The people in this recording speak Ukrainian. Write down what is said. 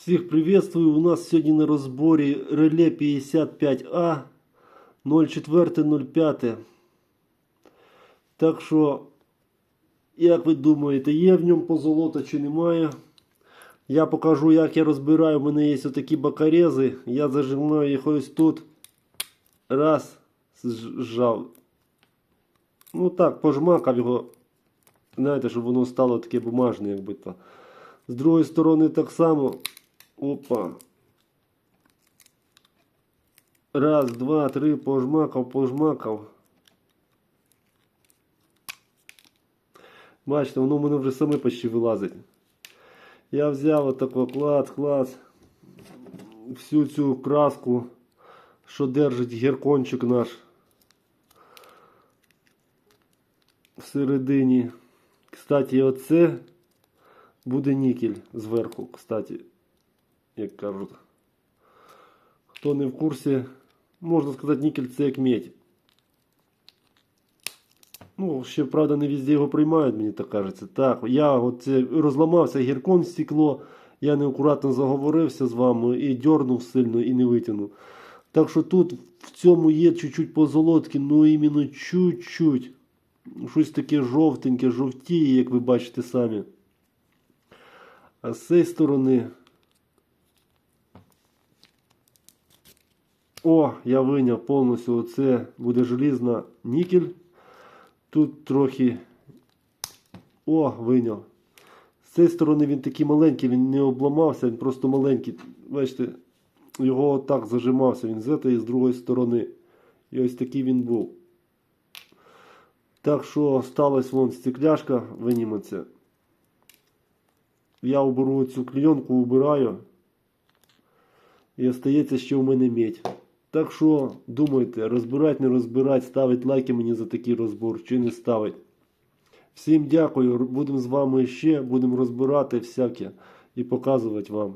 Всіх приветствую. У нас сьогодні на розборі реле 55А 0405. Так що, як ви думаєте, є в ньому позолота чи немає? Я покажу, як я розбираю. У мене є отакі бакарези. Я зажимаю їх ось тут. Раз, зжав. Ну так, пожмакав його. Знаєте, щоб воно стало таке бумажне, якби то. З другої сторони так само. Опа. Раз, два, три, пожмакав, пожмакав. Бачите, воно в мене вже саме почти вилазить. Я взяв отако клац, клац. Всю цю краску, що держить гіркончик наш. Всередині. Кстати, оце буде нікель зверху, кстати, як кажуть. Хто не в курсі, можна сказати, нікель це як медь. Ну, ще, правда, не везде його приймають, мені так кажеться. Так, я от це розламався гіркон стекло, я неаккуратно заговорився з вами і дьорнув сильно і не витягнув. Так що тут в цьому є чуть-чуть позолотки, ну іменно чуть-чуть. Щось таке жовтеньке, жовтіє, як ви бачите самі. А з цієї сторони. О, я виняв повністю оце буде желізна нікель. Тут трохи. О, виняв. З цієї сторони він такий маленький, він не обламався, він просто маленький. Бачите, його отак зажимався, він з цієї і з другої сторони. І ось такий він був. Так що сталася вон стекляшка, виніметься. Я уберу цю клейонку, убираю. І остається ще у мене медь. Так що думайте, розбирать, не розбирать, ставить лайки мені за такий розбор, чи не ставить. Всім дякую. Будемо з вами ще, будемо розбирати всяке і показувати вам.